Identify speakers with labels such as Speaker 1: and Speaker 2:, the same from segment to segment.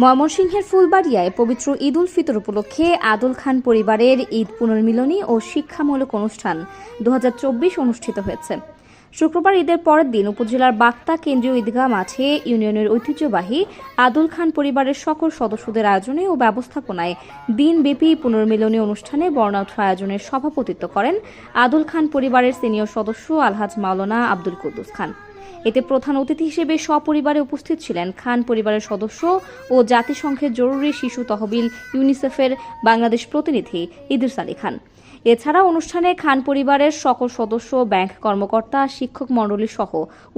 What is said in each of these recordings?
Speaker 1: ময়মনসিংহের ফুলবাড়িয়ায় পবিত্র ঈদ উল ফিতর উপলক্ষে আদুল খান পরিবারের ঈদ পুনর্মিলনী ও শিক্ষামূলক অনুষ্ঠান দু হাজার চব্বিশ অনুষ্ঠিত হয়েছে। শুক্রবার ঈদের পরের দিন উপজেলার বাক্তা কেন্দ্রীয় ঈদগাহ মাঠে ইউনিয়নের ঐতিহ্যবাহী আদুল খান পরিবারের সকল সদস্যদের আয়োজনে ও ব্যবস্থাপনায় দিনব্যাপী পুনর্মিলনী অনুষ্ঠানে বর্ণাঢ্য আয়োজনের সভাপতিত্ব করেন আদুল খান পরিবারের সিনিয়র সদস্য আলহাজ মাওলানা আব্দুল কুদ্দুস খান। এতে প্রধান অতিথি হিসেবে সপরিবারে উপস্থিত ছিলেন খান পরিবারের সদস্য ও জাতিসংঘের জরুরি শিশু তহবিল ইউনিসেফের বাংলাদেশ প্রতিনিধি ইদ্রিস আলী খান। এছাড়া অনুষ্ঠানে খান পরিবারের সকল সদস্য, ব্যাংক কর্মকর্তা, শিক্ষক মণ্ডলী সহ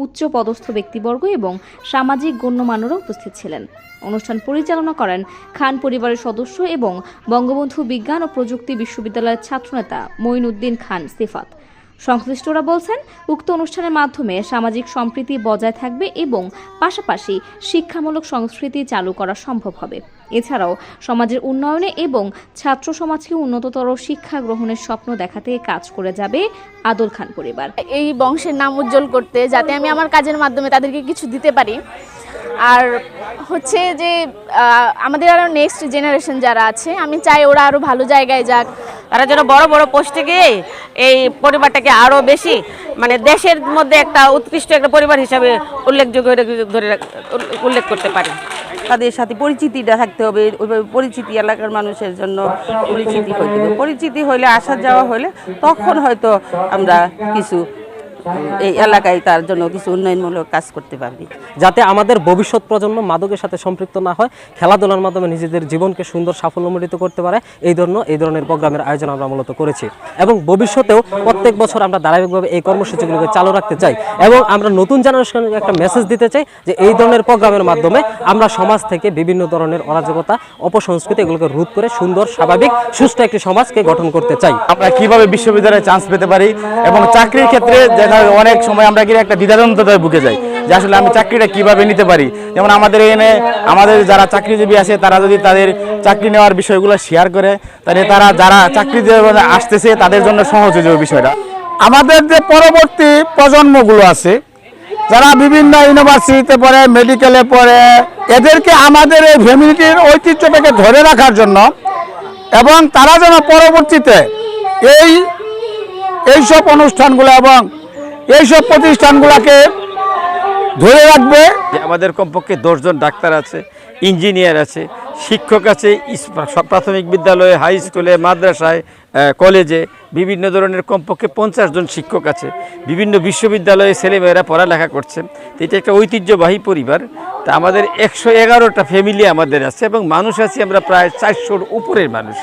Speaker 1: উচ্চ পদস্থ ব্যক্তিবর্গ এবং সামাজিক গণ্যমান্যরা উপস্থিত ছিলেন। অনুষ্ঠান পরিচালনা করেন খান পরিবারের সদস্য এবং বঙ্গবন্ধু বিজ্ঞান ও প্রযুক্তি বিশ্ববিদ্যালয়ের ছাত্রনেতা মঈনুদ্দিন খান সিফাত। সংশ্লিষ্টরা বলছেন, উক্ত অনুষ্ঠানের মাধ্যমে সামাজিক সম্প্রীতি বজায় থাকবে এবং পাশাপাশি শিক্ষামূলক সংস্কৃতি চালু করা সম্ভব হবে। এছাড়াও সমাজের উন্নয়নে এবং ছাত্র সমাজকে উন্নততর শিক্ষা গ্রহণের স্বপ্ন দেখাতে কাজ করে যাবে আদল খান পরিবার।
Speaker 2: এই বংশের নাম উজ্জ্বল করতে, যাতে আমি আমার কাজের মাধ্যমে তাদেরকে কিছু দিতে পারি। আর হচ্ছে যে আমাদের আরও নেক্সট জেনারেশন যারা আছে আমি চাই ওরা আরও ভালো জায়গায় যাক।
Speaker 3: তারা যেন বড় বড় পোস্টে গিয়ে এই পরিবারটাকে আরও বেশি মানে দেশের মধ্যে একটা উৎকৃষ্ট একটা পরিবার হিসাবে উল্লেখযোগ্য ধরে উল্লেখ করতে পারে। তাদের সাথে পরিচিতিটা থাকতে হবে ওইভাবে পরিচিতি এলাকার মানুষের জন্য পরিচিতি হইতে হবে। পরিচিতি হইলে আসা যাওয়া হলে তখন হয়তো আমরা কিছু এই এলাকায় তার জন্য কিছু উন্নয়নমূলক কাজ করতে পারবি।
Speaker 4: যাতে আমাদের ভবিষ্যৎ প্রজন্ম মাদকের সাথে সম্পৃক্ত না হয় খেলাধুলার মাধ্যমে নিজেদের জীবনকে সুন্দর সাফল্যমণ্ডিত করতে পারে এই জন্য এই ধরনের প্রোগ্রামের আয়োজন আমরা মূলত করেছি। এবং ভবিষ্যতেও প্রত্যেক বছর আমরা ধারাবাহিকভাবে এই কর্মসূচিগুলোকে চালু রাখতে চাই এবং আমরা নতুন জেনারেশনকে একটা মেসেজ দিতে চাই যে এই ধরনের প্রোগ্রামের মাধ্যমে আমরা সমাজ থেকে বিভিন্ন ধরনের অরাজকতা অপসংস্কৃতি এগুলোকে রোধ করে সুন্দর স্বাভাবিক সুস্থ একটি সমাজকে গঠন করতে চাই।
Speaker 5: আমরা কীভাবে বিশ্ববিদ্যালয়ে চান্স পেতে পারি এবং চাকরির ক্ষেত্রে দেখা অনেক সময় আমরা কি একটা দ্বিধাদ্বন্দ্বতায় বুকে যাই যে আসলে আমি চাকরিটা কীভাবে নিতে পারি? যেমন আমাদের এখানে আমাদের যারা চাকরিজীবী আছে, তারা যদি তাদের চাকরি নেওয়ার বিষয়গুলো শেয়ার করে, তাহলে তারা যারা চাকরি আসতেছে, তাদের জন্য সহজ হয়ে যাবে বিষয়টা।
Speaker 6: আমাদের যে পরবর্তী প্রজন্মগুলো আছে, যারা বিভিন্ন ইউনিভার্সিটিতে পড়ে মেডিকেলে পড়ে, এদেরকে আমাদের এই ফ্যামিলিটির ঐতিহ্যটাকে ধরে রাখার জন্য এবং তারা যেন পরবর্তীতে এই, এইসব অনুষ্ঠানগুলো এবং এইসব প্রতিষ্ঠানগুলোকে ধরে রাখবে।
Speaker 7: আমাদের কমপক্ষে দশজন ডাক্তার আছে ইঞ্জিনিয়ার আছে শিক্ষক আছে প্রাথমিক বিদ্যালয়ে, হাই স্কুলে, মাদ্রাসায় কলেজে, বিভিন্ন ধরনের কমপক্ষে পঞ্চাশ জন শিক্ষক আছে। বিভিন্ন বিশ্ববিদ্যালয়ে ছেলেমেয়েরা পড়ালেখা করছে। তো এটা একটা ঐতিহ্যবাহী পরিবার। তা আমাদের একশো এগারোটা ফ্যামিলি আমাদের আছে এবং মানুষ আছি আমরা প্রায় চারশোর উপরের মানুষ।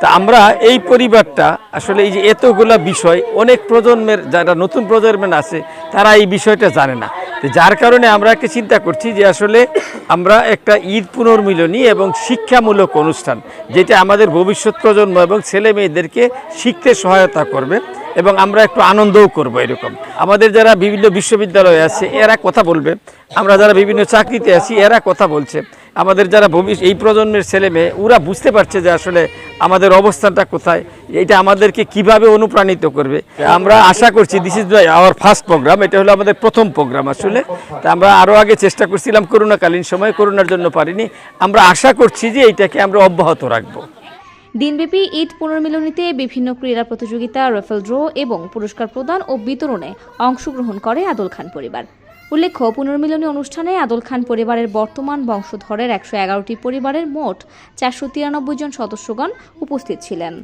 Speaker 7: তা আমরা এই পরিবারটা, আসলে এই যে এতগুলা বিষয়, অনেক প্রজন্মের যারা নতুন প্রজন্মের আছে, তারা এই বিষয়টা জানে না। তো যার কারণে আমরা একটা চিন্তা করছি যে আসলে আমরা একটা ঈদ পুনর্মিলনী এবং শিক্ষামূলক অনুষ্ঠান, যেটা আমাদের ভবিষ্যৎ প্রজন্ম এবং ছেলে মেয়েদেরকে শিখতে সহায়তা করবে এবং আমরা একটু আনন্দও করব এরকম। আমাদের যারা বিভিন্ন বিশ্ববিদ্যালয়ে আছে, এরা কথা বলবে। আমরা যারা বিভিন্ন চাকরিতে আছি, এরা কথা বলছে। আমাদের যারা ভবিষ্যৎ, এই প্রজন্মের ছেলে মেয়ে, ওরা বুঝতে পারছে যে আসলে আমাদের অবস্থানটা কোথায়, এটা আমাদেরকে কীভাবে অনুপ্রাণিত করবে? আমরা আশা করছি this is our first programme এটা হলো আমাদের প্রথম প্রোগ্রাম আসলে। তা আমরা আরও আগে চেষ্টা করছিলাম করোনাকালীন সময়, করোনার জন্য পারিনি। আমরা আশা করছি যে এইটাকে আমরা অব্যাহত রাখব।
Speaker 1: দিনব্যাপী ঈদ পুনর্মিলনীতে বিভিন্ন ক্রীড়া প্রতিযোগিতা রেফেল ড্র এবং পুরস্কার প্রদান ও বিতরণে অংশগ্রহণ করে আদল খান পরিবার। উল্লেখ্য, পুনর্মিলনী অনুষ্ঠানে আদল খান পরিবারের বর্তমান বংশধরের একশো এগারোটি পরিবারের মোট চারশো তিরানব্বই জন সদস্যগণ উপস্থিত ছিলেন।